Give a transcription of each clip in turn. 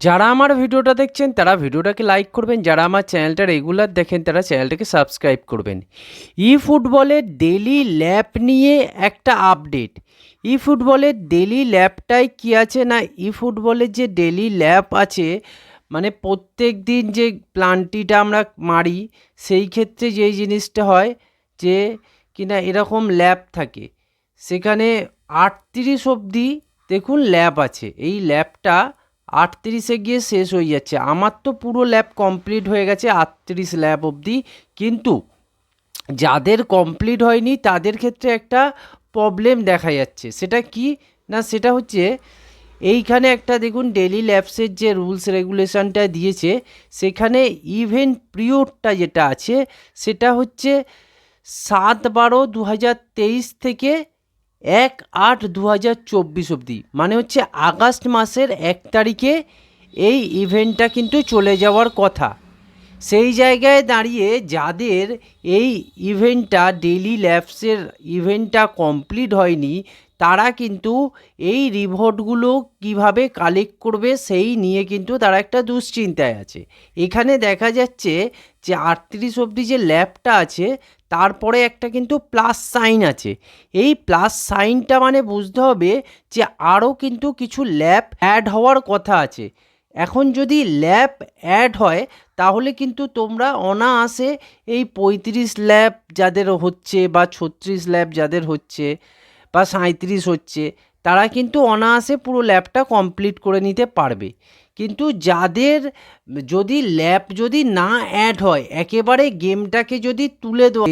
যারা আমার ভিডিওটা দেখছেন, তারা ভিডিওটাকে লাইক করবেন। যারা আমার চ্যানেলটা রেগুলার দেখেন, তারা চ্যানেলটাকে সাবস্ক্রাইব করবেন। ই ফুটবলের ডেলি ল্যাপ নিয়ে একটা আপডেট ই ফুটবলের ডেলি ল্যাবটায় কী আছে না? ই ফুটবলের যে ডেলি ল্যাপ আছে মানে প্রত্যেক দিন যে প্লান্টিটা আমরা মারি, সেই ক্ষেত্রে যেই জিনিসটা হয় যে কিনা এরকম ল্যাব থাকে। সেখানে আটত্রিশ অবধি দেখুন ল্যাব আছে। এই ল্যাবটা আটত্রিশে গিয়ে শেষ হয়ে যাচ্ছে। আমার তো পুরো ল্যাব কমপ্লিট হয়ে গেছে আটত্রিশ ল্যাব অবধি। কিন্তু যাদের কমপ্লিট হয়নি, তাদের ক্ষেত্রে একটা প্রবলেম দেখা যাচ্ছে। সেটা কি? না, সেটা হচ্ছে এইখানে একটা দেখুন ডেলি ল্যাবসের যে রুলস রেগুলেশনটা দিয়েছে, সেখানে ইভেন্ট পিরিয়ডটা যেটা আছে, সেটা হচ্ছে সাত বারো দু থেকে এক আট দু হাজার চব্বিশ অবধি। মানে হচ্ছে আগস্ট মাসের এক তারিখে এই ইভেন্টটা কিন্তু চলে যাওয়ার কথা। সেই জায়গায় দাঁড়িয়ে যাদের এই ইভেন্টটা ডেলি ল্যাবসের ইভেন্টটা কমপ্লিট হয়নি, তারা কিন্তু এই রিভোর্টগুলো কীভাবে কালেক্ট করবে সেই নিয়ে কিন্তু তারা একটা দুশ্চিন্তায় আছে। এখানে দেখা যাচ্ছে যে আটত্রিশ অবধি যে ল্যাবটা আছে, তারপরে একটা কিন্তু প্লাস সাইন আছে। এই প্লাস সাইনটা মানে বুঝতে হবে যে আরও কিন্তু কিছু ল্যাব অ্যাড হওয়ার কথা আছে। এখন যদি ল্যাব অ্যাড হয় তাহলে কিন্তু তোমরা অনায়াসে এই পঁয়ত্রিশ ল্যাব যাদের হচ্ছে বা ছত্রিশ ল্যাব যাদের হচ্ছে বা সাঁইত্রিশ হচ্ছে, তারা কিন্তু অনায়াসে পুরো ল্যাবটা কমপ্লিট করে নিতে পারবে। কিন্তু যাদের যদি ল্যাব যদি না অ্যাড হয়, একেবারে গেমটাকে যদি তুলে দেওয়া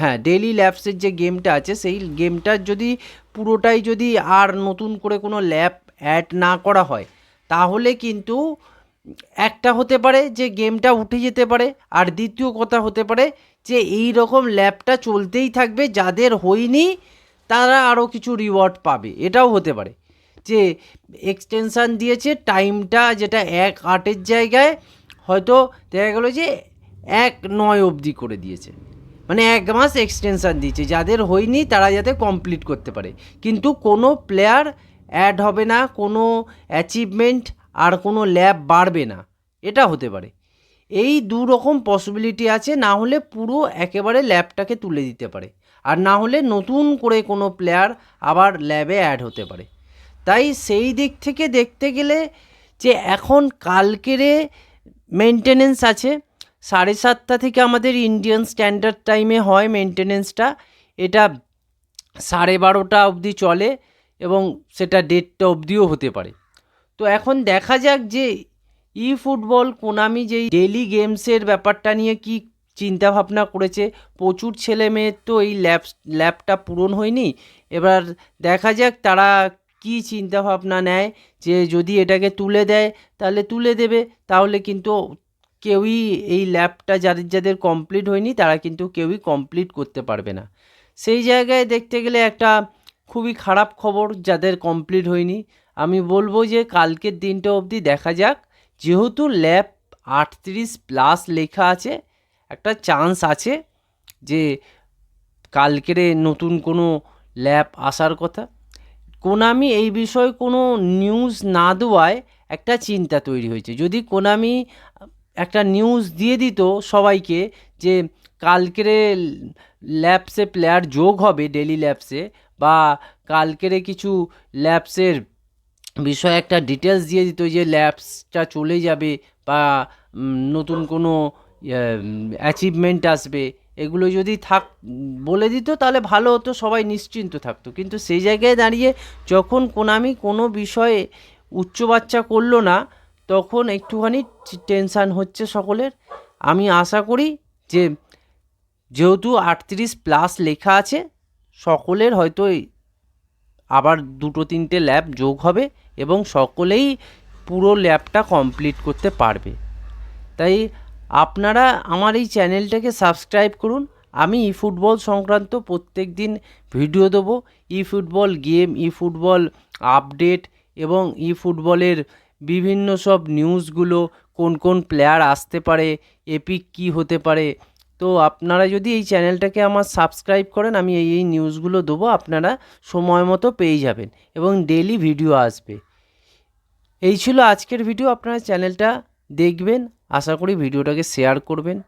হ্যাঁ ডেলি ল্যাবসের যে গেমটা আছে, সেই গেমটার যদি পুরোটাই যদি আর নতুন করে কোনো ল্যাব অ্যাড না করা হয়, তাহলে কিন্তু একটা হতে পারে যে গেমটা উঠে যেতে পারে, আর দ্বিতীয় কথা হতে পারে যে এই রকম ল্যাবটা চলতেই থাকবে, যাদের হয়নি তারা আরও কিছু রিওয়ার্ড পাবে। এটাও হতে পারে যে এক্সটেনশান দিয়েছে টাইমটা যেটা এক আটের জায়গায়, হয়তো দেখা গেলো যে এক নয় অবধি করে দিয়েছে। মানে এক মাস এক্সটেনশান দিয়েছে। যাদের হয়নি তারা যাতে কমপ্লিট করতে পারে। কিন্তু কোনো প্লেয়ার অ্যাড হবে না, কোনো অ্যাচিভমেন্ট আর কোনো ল্যাব বাড়বে না। এটা হতে পারে। এই দু রকম পসিবিলিটি আছে, না হলে পুরো একেবারে ল্যাবটাকে তুলে দিতে পারে। আর না হলে নতুন করে কোনো প্লেয়ার আবার ল্যাবে অ্যাড হতে পারে। তাই সেই দিক থেকে দেখতে গেলে যে এখন কালকেরে মেনটেনেন্স আছে, সাড়ে সাতটা থেকে আমাদের ইন্ডিয়ান স্ট্যান্ডার্ড টাইমে হয় মেনটেনেন্সটা এটা সাড়ে বারোটা অবধি চলে এবং সেটা দেড়টা অবধিও হতে পারে। তো এখন দেখা যাক যে ই ফুটবল কোনামি যেই ডেলি গেমসের ব্যাপারটা নিয়ে কি চিন্তা ভাবনা করেছে। প্রচুর ছেলে মেয়ের তো এই ল্যাব ল্যাবটা পূরণ হয়নি। এবার দেখা যাক তারা কি চিন্তা ভাবনা নেয় যে যদি এটাকে তুলে দেয় তাহলে তুলে দেবে, তাহলে কিন্তু কেউই এই ল্যাবটা যাদের যাদের কমপ্লিট হয়নি তারা কিন্তু কেউই কমপ্লিট করতে পারবে না। সেই জায়গায় দেখতে গেলে একটা খুবই খারাপ খবর যাদের কমপ্লিট হয়নি। আমি বলব যে কালকের দিনটা অবধি দেখা যাক। যেহেতু ল্যাব আটত্রিশ প্লাস লেখা আছে, একটা চান্স আছে যে কালকেরে নতুন কোনো ল্যাব আসার কথা। কোনামি এই বিষয়ে কোনো নিউজ না দেওয়ায় একটা চিন্তা তৈরি হয়েছে। যদি কোনামি একটা নিউজ দিয়ে দিত সবাইকে যে কালকেরে ল্যাবসে প্লেয়ার যোগ হবে ডেলি ল্যাবসে, বা কালকেরে কিছু ল্যাবসের বিষয়ে একটা ডিটেলস দিয়ে দিত যে ল্যাবসটা চলে যাবে বা নতুন কোনো অ্যাচিভমেন্ট আসবে। এগুলো যদি থাক, বলে দিত তাহলে ভালো হতো, সবাই নিশ্চিন্ত থাকতো। কিন্তু সেই জায়গায় দাঁড়িয়ে যখন কোনামি কোনো বিষয়ে উচ্চ বাচ্চা করল না, তখন একটুখানি টেনশান হচ্ছে সকলের। আমি আশা করি যে, যেহেতু আটত্রিশ প্লাস লেখা আছে, সকলের হয়তো আবার দুটো তিনটে ল্যাব যোগ হবে। এবং সকলেই পুরো ল্যাবটা কমপ্লিট করতে পারবে। তাই আপনারা আমার এই চ্যানেলটাকে সাবস্ক্রাইব করুন। আমি ই ফুটবল সংক্রান্ত প্রত্যেক দিন ভিডিও দেবো। E football game e football update এবং ই ফুটবলের বিভিন্ন সব নিউজগুলো কোন কোন প্লেয়ার আসতে পারে এপিক কী হতে পারে তো আপনারা যদি এই চ্যানেলটাকে আমার সাবস্ক্রাইব করেন, আমি এই এই নিউজগুলো দেবো, আপনারা সময় মতো পেয়ে যাবেন এবং ডেলি ভিডিও আসবে। এই ছিল আজকের ভিডিও, আপনারা চ্যানেলটা দেখবেন, আশা করি ভিডিওটাকে শেয়ার করবেন।